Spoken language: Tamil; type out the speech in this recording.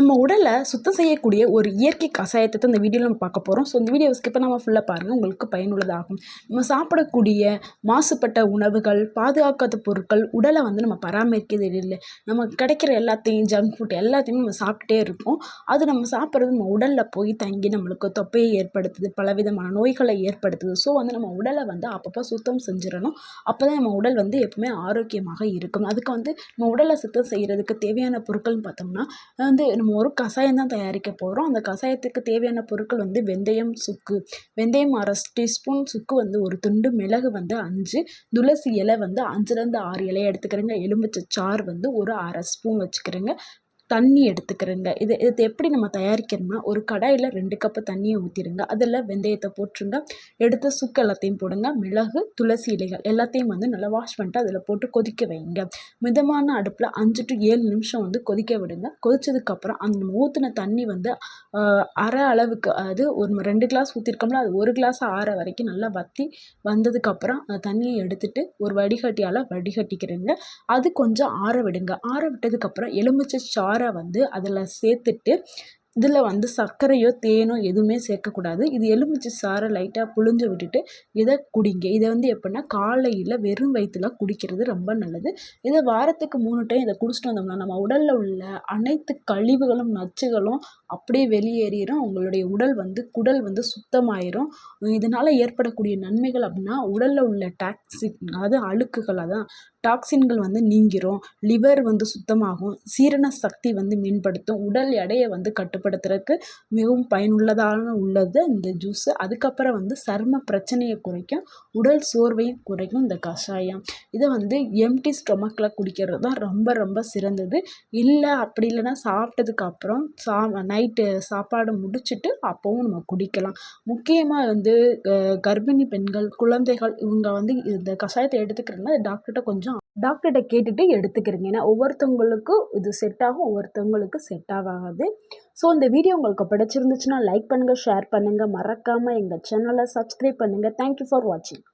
நம்ம உடலை சுத்தம் செய்யக்கூடிய ஒரு இயற்கை கஷாயத்தை தான் இந்த வீடியோவில் நம்ம பார்க்க போகிறோம் ஸோ இந்த வீடியோ ஸ்கிப் நம்ம ஃபுல்லாக பாருங்கள் உங்களுக்கு பயனுள்ளதாகும். நம்ம சாப்பிடக்கூடிய மாசுபட்ட உணவுகள் பாதுகாக்காத பொருட்கள் உடலை வந்து நம்ம பராமரிக்கிறது இல்லை. நம்ம கிடைக்கிற எல்லாத்தையும் ஜங்க் ஃபுட் எல்லாத்தையுமே நம்ம சாப்பிட்டுட்டே இருக்கோம் அது நம்ம சாப்பிட்றது நம்ம உடலில் போய் தங்கி நம்மளுக்கு தொப்பையை ஏற்படுத்துது பலவிதமான நோய்களை ஏற்படுத்துது. ஸோ வந்து நம்ம உடலை வந்து அப்பப்போ சுத்தம் செஞ்சிடணும். அப்போ தான் நம்ம உடல் வந்து எப்பவுமே ஆரோக்கியமாக இருக்கும். அதுக்கு வந்து நம்ம உடலை சுத்தம் செய்கிறதுக்கு தேவையான பொருட்கள்னு பார்த்தோம்னா வந்து நம்ம ஒரு கஷாயம் தான் தயாரிக்க போகிறோம் அந்த கஷாயத்துக்கு தேவையான பொருட்கள் வந்து வெந்தயம் சுக்கு. வெந்தயம் அரை டீஸ்பூன் சுக்கு வந்து ஒரு துண்டு மிளகு வந்து அஞ்சு துளசி இலை வந்து அஞ்சுலேருந்து ஆறு இலையை எடுத்துக்கிறேங்க. எலுமிச்சை சாறு வந்து ஒரு அரை ஸ்பூன் வச்சுக்கிறேங்க. தண்ணி எடுத்துக்கிறேங்க. இது இது எப்படி நம்ம தயாரிக்கிறோம்னா ஒரு கடாயில் ரெண்டு கப்பு தண்ணியை ஊற்றிடுங்க அதில் வெந்தயத்தை போட்டுருங்க. எடுத்து சுக்கு எல்லாத்தையும் போடுங்க. மிளகு துளசி இலைகள் எல்லாத்தையும் வந்து நல்லா வாஷ் பண்ணிட்டு அதில் போட்டு கொதிக்க வைங்க. மிதமான அடுப்பில் அஞ்சு டு ஏழு நிமிஷம் வந்து கொதிக்க விடுங்க. கொதிச்சதுக்கப்புறம் அந்த ஊற்றின தண்ணி வந்து அரை அளவுக்கு அதாவது ஒரு ரெண்டு கிளாஸ் ஊற்றிருக்கோம்ல அது ஒரு கிளாஸ் ஆற வரைக்கும் நல்லா வற்றி வந்ததுக்கப்புறம் அந்த தண்ணியை எடுத்துட்டு ஒரு வடிகட்டியால் வடிகட்டிக்கிறேங்க. அது கொஞ்சம் ஆற விடுங்க. ஆற விட்டதுக்கப்புறம் எலுமிச்சை சாறு சாறை வந்து அதில் சேர்த்துட்டு இதில் வந்து சர்க்கரையோ தேனோ எதுவுமே சேர்க்கக்கூடாது. இது எலுமிச்சை சாறை லைட்டாக புழிஞ்சு விட்டுட்டு இதை குடிங்க. இதை வந்து எப்படின்னா காலையில் வெறும் வயிற்றுல குடிக்கிறது ரொம்ப நல்லது. இதை வாரத்துக்கு மூணு டைம் இதை குடிச்சிட்டு வந்தோம்னா நம்ம உடலில் உள்ள அனைத்து கழிவுகளும் நச்சுகளும் அப்படியே வெளியேறிடும் உங்களுடைய உடல் வந்து குடல் வந்து சுத்தமாயிரும். இதனால் ஏற்படக்கூடிய நன்மைகள் அப்படின்னா உடலில் உள்ள டாக்ஸிக் அதாவது அழுக்குகள் அதான் டாக்ஸின்கள் வந்து நீங்கிரும். லிவர் வந்து சுத்தமாகும். சீரண சக்தி வந்து மேம்படுத்தும். உடல் எடையை வந்து கட்டுப்படுத்துறதுக்கு மிகவும் பயனுள்ளதாக உள்ளது இந்த ஜூஸு அதுக்கப்புறம் வந்து சரும பிரச்சனையை குறைக்கும். உடல் சோர்வையும் குறைக்கும் இந்த கஷாயம். இதை வந்து எம்டி ஸ்டொமக்கில் குடிக்கிறது தான் ரொம்ப ரொம்ப சிறந்தது. இல்லை அப்படி இல்லைன்னா சாப்பிட்டதுக்கு அப்புறம் சா நைட்டு சாப்பாடு முடிச்சுட்டு அப்போவும் நம்ம குடிக்கலாம். முக்கியமாக வந்து கர்ப்பிணி பெண்கள் குழந்தைகள் இவங்க வந்து இந்த கஷாயத்தை எடுத்துக்கிறதுனா டாக்டர்கிட்ட கொஞ்சம் டாக்டர்கிட்ட கேட்டுட்டு எடுத்துக்கிறீங்க. ஏன்னா ஒவ்வொருத்தவங்களுக்கும் இது செட் ஆகும் ஒவ்வொருத்தவங்களுக்கு செட் ஆகாது. ஸோ இந்த வீடியோ உங்களுக்கு பிடிச்சிருந்துச்சுன்னா லைக் பண்ணுங்கள் ஷேர் பண்ணுங்கள் மறக்காமல் எங்கள் சேனலை சப்ஸ்கிரைப் பண்ணுங்கள் தேங்க்யூ ஃபார் வாட்சிங்